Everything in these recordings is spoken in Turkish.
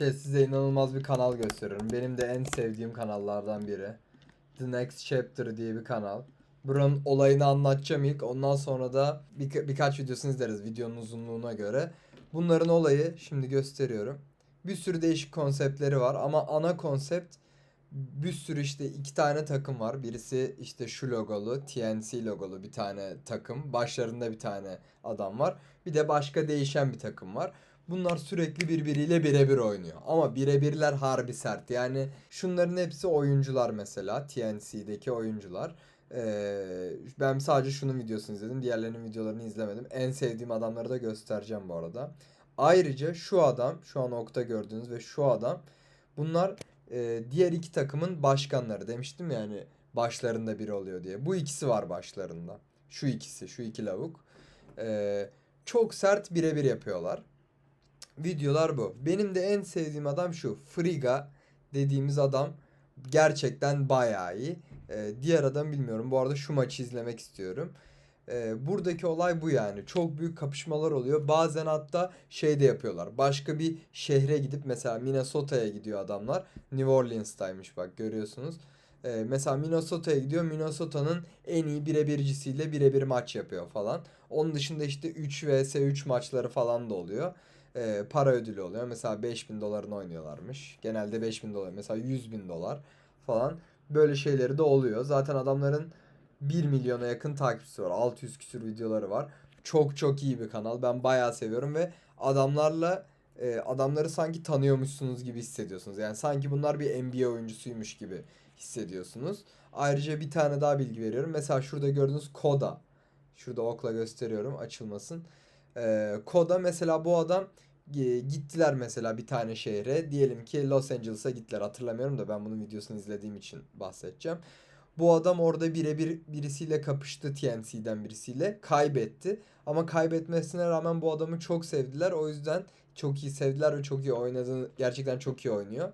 Şey size inanılmaz bir kanal gösteriyorum. Benim de en sevdiğim kanallardan biri. The Next Chapter diye bir kanal. Buranın olayını anlatacağım ilk. Ondan sonra da birka- birkaç videosunu izleriz videonun uzunluğuna göre. Bunların olayı şimdi gösteriyorum. Bir sürü değişik konseptleri var ama ana konsept bir sürü işte iki tane takım var. Birisi işte şu logolu, TNC logolu bir tane takım. Başlarında bir tane adam var. Bir de başka değişen bir takım var. Bunlar sürekli birbiriyle birebir oynuyor. Ama birebirler harbi sert. Yani şunların hepsi oyuncular mesela. TNC'deki oyuncular. Ee, ben sadece şunun videosunu izledim. Diğerlerinin videolarını izlemedim. En sevdiğim adamları da göstereceğim bu arada. Ayrıca şu adam, şu an okta gördüğünüz ve şu adam bunlar e, diğer iki takımın başkanları. Demiştim yani başlarında biri oluyor diye. Bu ikisi var başlarında. Şu ikisi, şu iki lavuk. Ee, çok sert birebir yapıyorlar. Videolar bu. Benim de en sevdiğim adam şu. Friga dediğimiz adam gerçekten bayağı iyi. Ee, diğer adam bilmiyorum. Bu arada şu maçı izlemek istiyorum. Ee, buradaki olay bu yani. Çok büyük kapışmalar oluyor. Bazen hatta şey de yapıyorlar. Başka bir şehre gidip mesela Minnesota'ya gidiyor adamlar. New Orleans'taymış bak görüyorsunuz. Ee, mesela Minnesota'ya gidiyor. Minnesota'nın en iyi birebircisiyle birebir maç yapıyor falan. Onun dışında işte 3 vs 3 maçları falan da oluyor. Ee, para ödülü oluyor. Mesela 5000 dolarını oynuyorlarmış. Genelde 5000 dolar. Mesela 100 bin dolar falan. Böyle şeyleri de oluyor. Zaten adamların 1 milyona yakın takipçisi var. 600 küsür videoları var. Çok çok iyi bir kanal. Ben bayağı seviyorum ve adamlarla e, adamları sanki tanıyormuşsunuz gibi hissediyorsunuz. Yani sanki bunlar bir NBA oyuncusuymuş gibi hissediyorsunuz. Ayrıca bir tane daha bilgi veriyorum. Mesela şurada gördüğünüz Koda. Şurada okla gösteriyorum açılmasın. Ee, Koda mesela bu adam e, gittiler mesela bir tane şehre. Diyelim ki Los Angeles'a gittiler. Hatırlamıyorum da ben bunun videosunu izlediğim için bahsedeceğim. Bu adam orada birebir birisiyle kapıştı TNC'den birisiyle. Kaybetti. Ama kaybetmesine rağmen bu adamı çok sevdiler. O yüzden çok iyi sevdiler ve çok iyi oynadığını gerçekten çok iyi oynuyor.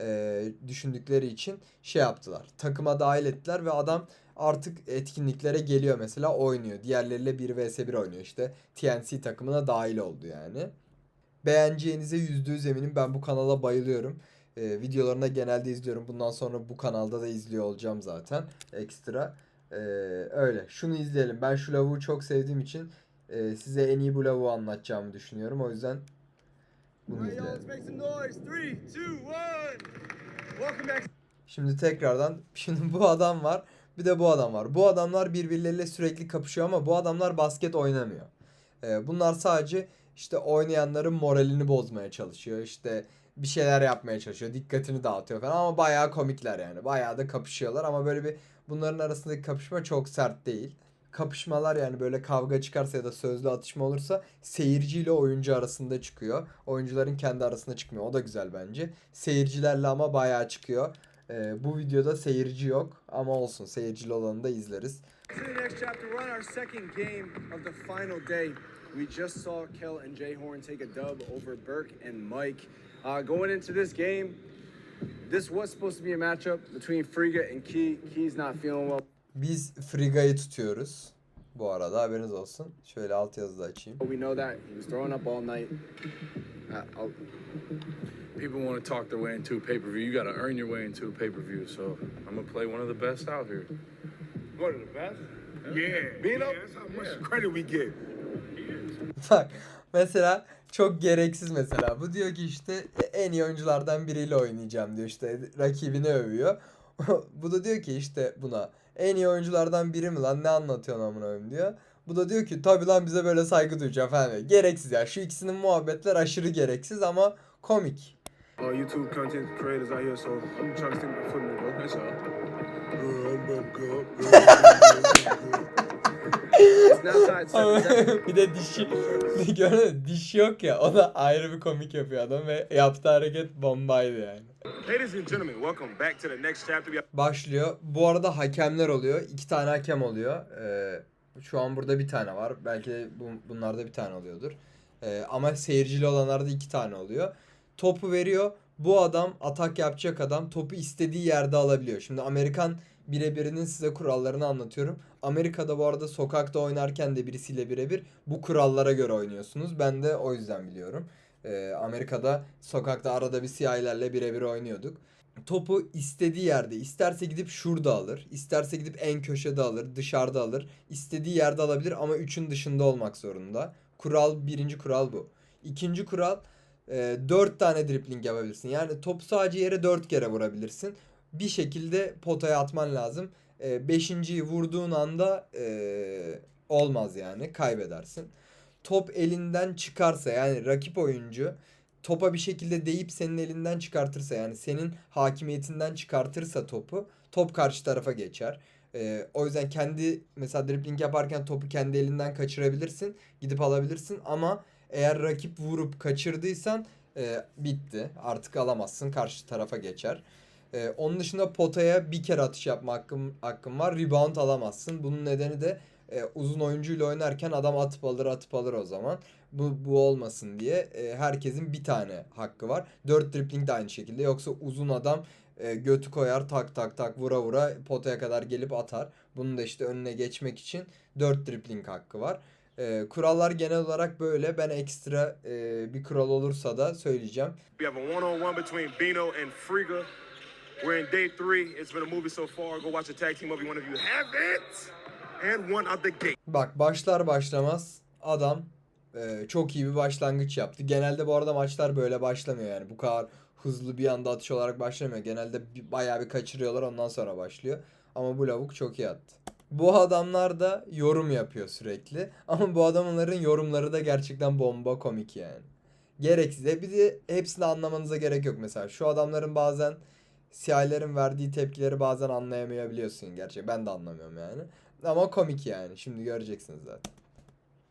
Ee, düşündükleri için şey yaptılar. Takıma dahil ettiler ve adam artık etkinliklere geliyor mesela oynuyor. Diğerleriyle 1 vs 1 oynuyor işte. TNC takımına dahil oldu yani. Beğeneceğinize yüzde yüz eminim. Ben bu kanala bayılıyorum. Ee, videolarını genelde izliyorum. Bundan sonra bu kanalda da izliyor olacağım zaten. Ekstra. Ee, öyle. Şunu izleyelim. Ben şu lavuğu çok sevdiğim için e, size en iyi bu lavuğu anlatacağımı düşünüyorum. O yüzden bunu izleyelim. Şimdi tekrardan şimdi bu adam var. Bir de bu adam var. Bu adamlar birbirleriyle sürekli kapışıyor ama bu adamlar basket oynamıyor. Ee, bunlar sadece işte oynayanların moralini bozmaya çalışıyor. İşte bir şeyler yapmaya çalışıyor. Dikkatini dağıtıyor falan ama bayağı komikler yani. Bayağı da kapışıyorlar ama böyle bir bunların arasındaki kapışma çok sert değil. Kapışmalar yani böyle kavga çıkarsa ya da sözlü atışma olursa seyirciyle oyuncu arasında çıkıyor. Oyuncuların kendi arasında çıkmıyor. O da güzel bence. Seyircilerle ama bayağı çıkıyor. Ee, bu videoda seyirci yok ama olsun seyircili olanı da izleriz. We just saw Kel and Jay Horn take a dub over Burke and Mike. Uh, going into this game, this was supposed to be a matchup between Friga and Key. Key's not feeling well. Biz Friga'yı tutuyoruz. Bu arada haberiniz olsun. Şöyle alt yazıda açayım. We know that he was throwing up all night. Uh, I'll- People want to talk their way into a pay per view. You got to earn your way into a pay per view. So I'm gonna play one of the best out here. One of the best? Yeah. Being yeah, up- that's how much credit we get. Bak mesela çok gereksiz mesela. Bu diyor ki işte en iyi oyunculardan biriyle oynayacağım diyor işte rakibini övüyor. Bu da diyor ki işte buna en iyi oyunculardan biri mi lan ne anlatıyorsun amına koyayım diyor. Bu da diyor ki tabi lan bize böyle saygı duyacağım falan. Gereksiz ya. Şu ikisinin muhabbetler aşırı gereksiz ama komik. YouTube content creators out here, so I'm trying to stick my foot in it, bir de dişi gördün mü? Diş yok ya o da ayrı bir komik yapıyor adam ve yaptığı hareket bombaydı yani. Ladies and gentlemen, welcome back to the next chapter. Başlıyor. Bu arada hakemler oluyor. İki tane hakem oluyor. Ee, şu an burada bir tane var. Belki de bu, bunlarda bir tane oluyordur. Ee, ama seyircili olanlarda iki tane oluyor. Topu veriyor. Bu adam atak yapacak adam topu istediği yerde alabiliyor. Şimdi Amerikan birebirinin size kurallarını anlatıyorum. Amerika'da bu arada sokakta oynarken de birisiyle birebir bu kurallara göre oynuyorsunuz. Ben de o yüzden biliyorum. Ee, Amerika'da sokakta arada bir siyahilerle birebir oynuyorduk. Topu istediği yerde, isterse gidip şurada alır, isterse gidip en köşede alır, dışarıda alır, istediği yerde alabilir ama üçün dışında olmak zorunda. Kural, birinci kural bu. İkinci kural, e, 4 tane dribling yapabilirsin. Yani topu sadece yere 4 kere vurabilirsin. Bir şekilde potaya atman lazım. E, beşinciyi vurduğun anda e, olmaz yani kaybedersin. Top elinden çıkarsa yani rakip oyuncu topa bir şekilde deyip senin elinden çıkartırsa yani senin hakimiyetinden çıkartırsa topu top karşı tarafa geçer. E, o yüzden kendi mesela dribbling yaparken topu kendi elinden kaçırabilirsin. Gidip alabilirsin ama eğer rakip vurup kaçırdıysan e, bitti. Artık alamazsın. Karşı tarafa geçer. E, onun dışında potaya bir kere atış yapma hakkım, hakkım var. Rebound alamazsın. Bunun nedeni de e, uzun oyuncuyla oynarken adam atıp alır atıp alır o zaman. Bu, bu olmasın diye e, herkesin bir tane hakkı var. 4 dribbling de aynı şekilde. Yoksa uzun adam e, götü koyar tak tak tak vura vura potaya kadar gelip atar. Bunun da işte önüne geçmek için 4 dribbling hakkı var. E, kurallar genel olarak böyle. Ben ekstra e, bir kural olursa da söyleyeceğim. We have a one-on-one between Bino and Friga. We're in day three. It's been a movie so far. Go watch the tag team movie. One of you have it. And one out the gate. Bak başlar başlamaz adam e, çok iyi bir başlangıç yaptı. Genelde bu arada maçlar böyle başlamıyor yani. Bu kadar hızlı bir anda atış olarak başlamıyor. Genelde bir, bayağı bir kaçırıyorlar ondan sonra başlıyor. Ama bu lavuk çok iyi attı. Bu adamlar da yorum yapıyor sürekli. Ama bu adamların yorumları da gerçekten bomba komik yani. Gereksiz. Bir de hepsini anlamanıza gerek yok mesela. Şu adamların bazen siyahilerin verdiği tepkileri bazen anlayamayabiliyorsun gerçi. Ben de anlamıyorum yani. Ama komik yani. Şimdi göreceksiniz zaten.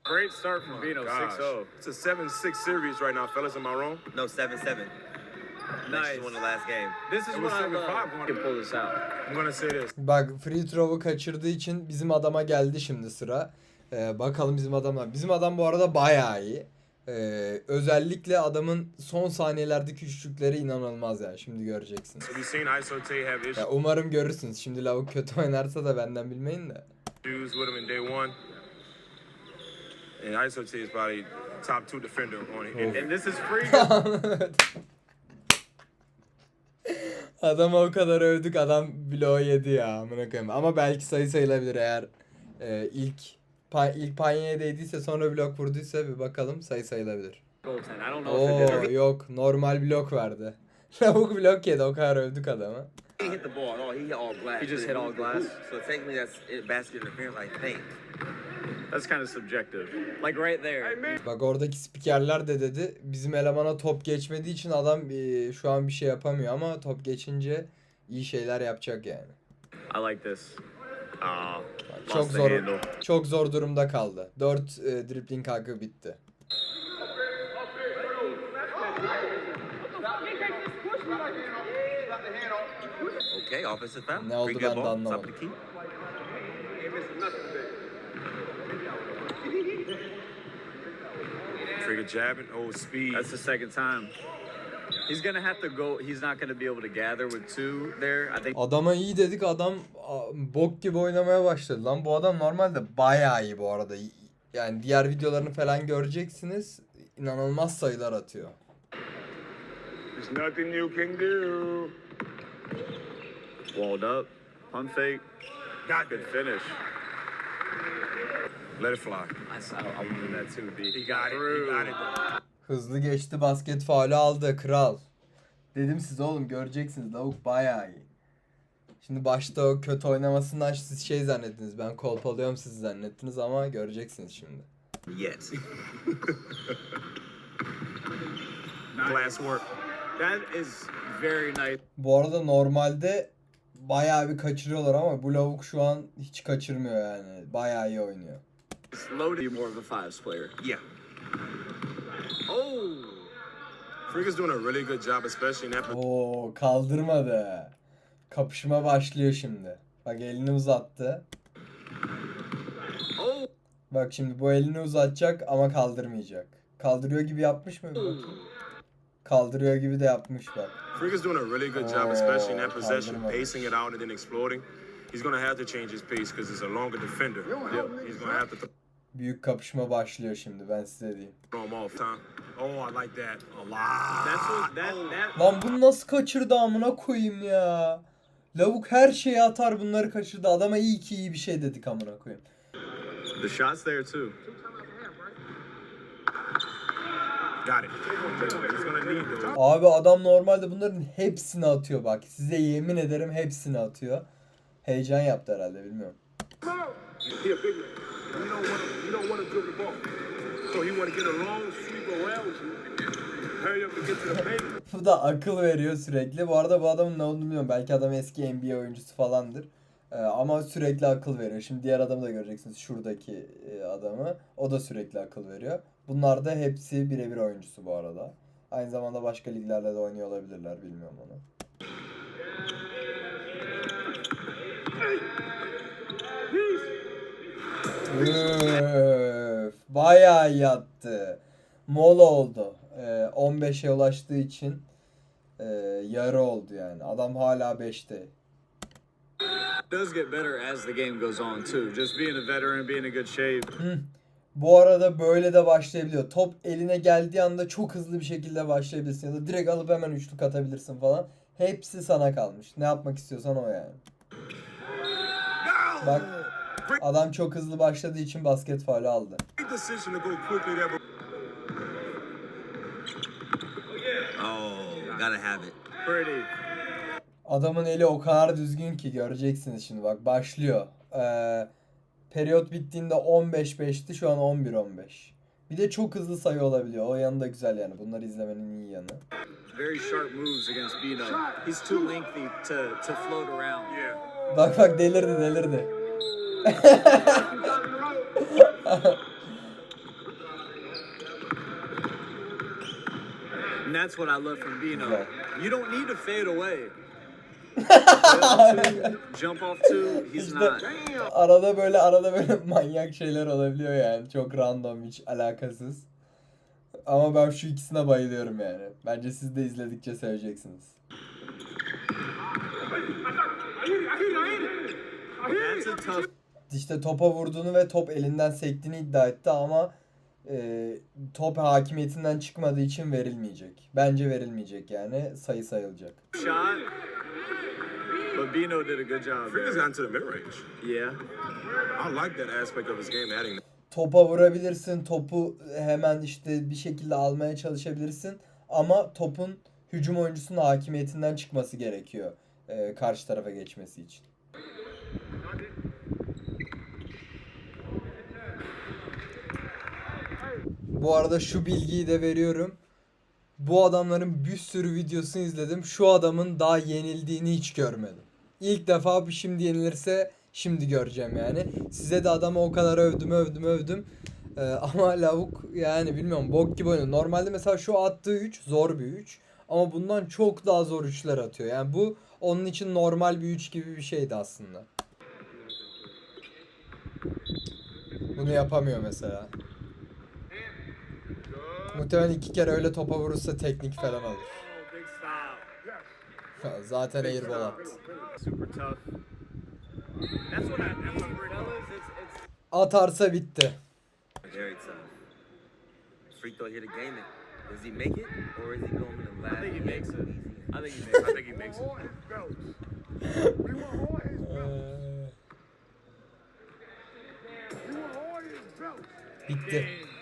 Great start from Vino, Gosh. 6-0. It's a 7-6 series right now, fellas. Am I wrong? No, 7 7. Nice. Won the last game. This is what I love. 7-5 You can pull this out. I'm gonna say this. Bak free throw'u kaçırdığı için bizim adama geldi şimdi sıra. Ee, bakalım bizim adama. Bizim adam bu arada bayağı iyi. Ee, özellikle adamın son saniyelerdeki üçlükleri inanılmaz yani. Şimdi issues Ya umarım görürsünüz. Şimdi lavuk kötü oynarsa da benden bilmeyin de. And Iso is probably top two defender on it. And, And this is free. Adamı o kadar övdük adam bloğu yedi ya amına koyayım. Ama belki sayı sayılabilir eğer e, ilk pa ilk panyaya değdiyse sonra blok vurduysa bir bakalım sayı sayılabilir. Oo yok normal blok verdi. Lavuk blok yedi o kadar övdük adamı. He hit the ball. He hit all glass. He just hit all glass? So technically, that's it, basket interference, I think. That's kind of subjective. Like right there. Bak oradaki spikerler de dedi bizim elemana top geçmediği için adam e, şu an bir şey yapamıyor ama top geçince iyi şeyler yapacak yani. I like this. Çok zor çok zor durumda kaldı. 4 e, dribbling hakkı bitti. Okay, offensive foul. Ne oldu ben de anlamadım. Trigger jabbing, oh speed. That's the second time. He's gonna have to go. He's not gonna be able to gather with two there. I think Adama iyi dedik adam a, bok gibi oynamaya başladı lan. Bu adam normalde bayağı iyi bu arada. Yani diğer videolarını falan göreceksiniz. İnanılmaz sayılar atıyor. There's nothing you can do. walled up, pump fake. Got Good it. finish. Let it fly. I, saw, I wanted that too. D. He got it. He got it. Hızlı geçti basket faulü aldı kral. Dedim size oğlum göreceksiniz lavuk bayağı iyi. Şimdi başta o kötü oynamasından siz şey zannettiniz. Ben kolpalıyorum sizi zannettiniz ama göreceksiniz şimdi. Yes. Glass work. That is very nice. Bu arada normalde bayağı bir kaçırıyorlar ama bu lavuk şu an hiç kaçırmıyor yani. Bayağı iyi oynuyor. It's loaded. More of a fives player. yeah. Oh. Frigga's doing a really good job, especially in that. Oo kaldırmadı. Kapışma başlıyor şimdi. Bak elini uzattı. Oh. Bak şimdi bu elini uzatacak ama kaldırmayacak. Kaldırıyor gibi yapmış mı? Bakayım. Kaldırıyor gibi de yapmış bak. Frigga's doing a really good job, especially in that possession, pacing it out and then exploding. He's gonna have to change his pace because he's a longer defender. He's gonna have to. Büyük kapışma başlıyor şimdi ben size diyeyim. Oh, that that Lan bunu nasıl kaçırdı amına koyayım ya. Lavuk her şeyi atar bunları kaçırdı. Adama iyi ki iyi bir şey dedik amına koyayım. the shots there too. Abi adam normalde bunların hepsini atıyor bak. Size yemin ederim hepsini atıyor. Heyecan yaptı herhalde bilmiyorum. You don't want to. You don't want to dribble the ball. So he want to get a long sweep around you. Bu da akıl veriyor sürekli. Bu arada bu adamın ne olduğunu bilmiyorum. Belki adam eski NBA oyuncusu falandır. Ee, ama sürekli akıl veriyor. Şimdi diğer adamı da göreceksiniz. Şuradaki e, adamı. O da sürekli akıl veriyor. Bunlar da hepsi birebir oyuncusu bu arada. Aynı zamanda başka liglerde de oynuyor olabilirler. Bilmiyorum onu. Üf, bayağı yattı. Mola oldu. Ee, 15'e ulaştığı için e, yarı oldu yani. Adam hala 5'te. does get better as the game goes on too. Just being a veteran, being in good shape. Bu arada böyle de başlayabiliyor. Top eline geldiği anda çok hızlı bir şekilde başlayabilirsin. Ya da direkt alıp hemen üçlük atabilirsin falan. Hepsi sana kalmış. Ne yapmak istiyorsan o yani. Bak adam çok hızlı başladığı için basket faulü aldı. Oh, gotta have it. Pretty. Adamın eli o kadar düzgün ki göreceksiniz şimdi bak başlıyor. Ee, periyot bittiğinde 15-5'ti şu an 11-15. Bir de çok hızlı sayı olabiliyor. O yanı da güzel yani. Bunları izlemenin iyi yanı. Very sharp moves against Bino. He's too lengthy to to float around. Yeah. Bak bak delirdi delirdi. And that's what I love from Bino. Right. You don't need to fade away. Jump off two, he's İşte not. arada böyle arada böyle manyak şeyler olabiliyor yani. Çok random hiç alakasız. Ama ben şu ikisine bayılıyorum yani. Bence siz de izledikçe seveceksiniz. That's a tough İşte topa vurduğunu ve top elinden sektiğini iddia etti ama e, top hakimiyetinden çıkmadığı için verilmeyecek. Bence verilmeyecek yani sayı sayılacak. shot. But Bino did a good job. Freaker's There. gotten to the mid range. Yeah. I like that aspect of his game, adding Topa vurabilirsin, topu hemen işte bir şekilde almaya çalışabilirsin ama topun hücum oyuncusunun hakimiyetinden çıkması gerekiyor e, karşı tarafa geçmesi için. Bu arada şu bilgiyi de veriyorum. Bu adamların bir sürü videosunu izledim. Şu adamın daha yenildiğini hiç görmedim. İlk defa bir şimdi yenilirse şimdi göreceğim yani. Size de adamı o kadar övdüm övdüm övdüm. Ee, ama lavuk yani bilmiyorum bok gibi oynuyor. Normalde mesela şu attığı 3 zor bir 3. Ama bundan çok daha zor üçler atıyor. Yani bu onun için normal bir 3 gibi bir şeydi aslında. Bunu yapamıyor mesela. Muhtemelen iki kere öyle topa vurursa teknik falan alır. Zaten airball attı. Atarsa bitti. Very tough. Free throw here to game it. Does he make it, or is he going to the last? I think he makes it. Easy. I think he makes. I think he makes it. Bitti.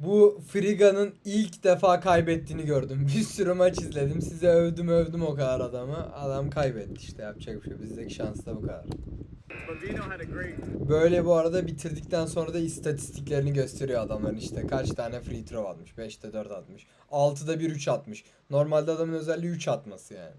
Bu Friga'nın ilk defa kaybettiğini gördüm. Bir sürü maç izledim. Size övdüm övdüm o kadar adamı. Adam kaybetti işte yapacak bir şey. yok. Bizdeki şans da bu kadar. Böyle bu arada bitirdikten sonra da istatistiklerini gösteriyor adamların işte. Kaç tane free throw atmış. 5'te 4 atmış. 6'da 1 3 atmış. Normalde adamın özelliği 3 atması yani.